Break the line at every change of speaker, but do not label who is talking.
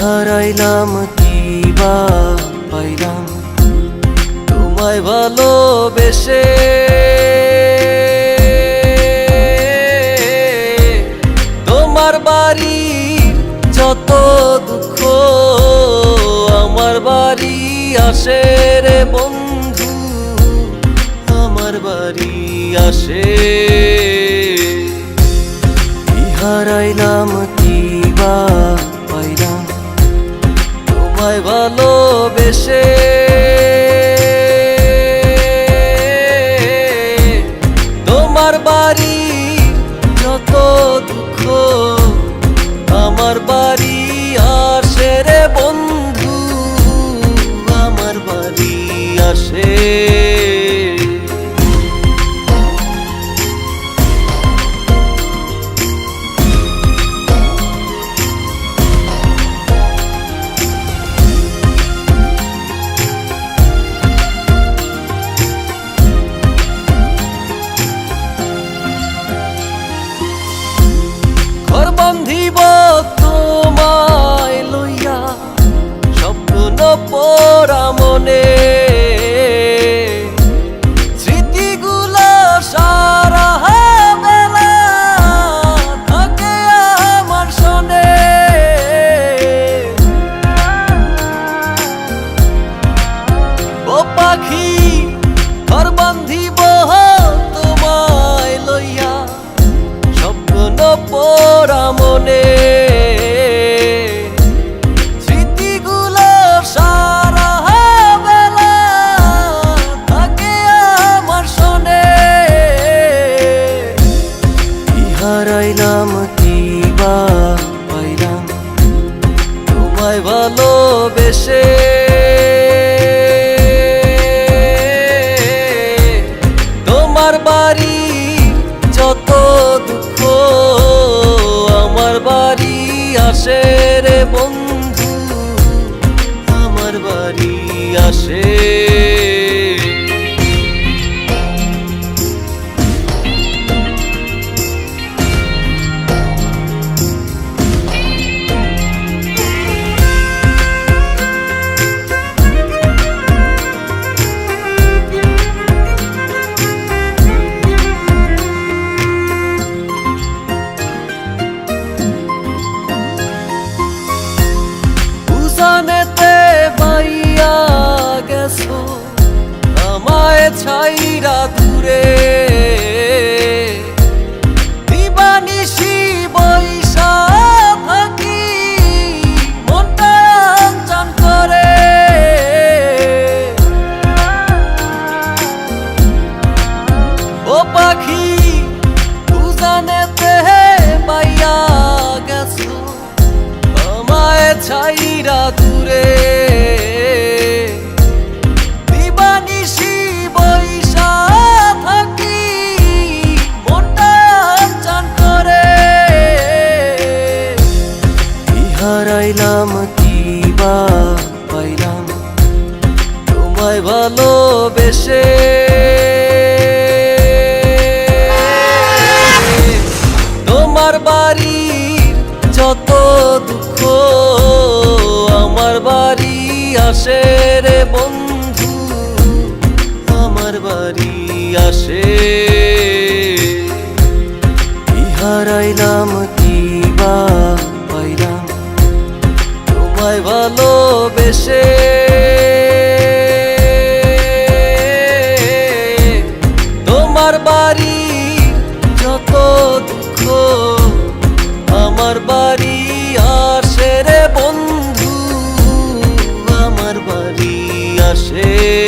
হারাইলাম কি বা পাইলাম? তোমায় ভালোবেসে। তোমার বাড়ি যত দুঃখ আমার বাড়ি আসে রে বন্ধু, আমার বাড়ি আসে। হারাইলাম কি তোমায় ভালোবেসে। তোমার বাড়ি যত দুঃখ আমার বাড়ি আসে রে বন্ধু আমার বাড়ি আসে। স্বপ্ন পরা মনে। হারাইলাম কি বা পাইলাম তোমায় ভালোবেসে। তোমার বাড়ি আসে পাইয়া গেছো আমায় ছাইরা দূরে। তোমায় ভালোবেসে। তোমার বাড়ি যত দুঃখ আমার বাড়ি আসে রে বন্ধু, আমার বাড়ি আসে। কি হারাইলাম কি বা পাইলাম, তোমায় ভালোবেসে। আমার বাড়ি যত দুঃখ আমার বাড়ি আসে রে বন্ধু আমার বাড়ি আসে।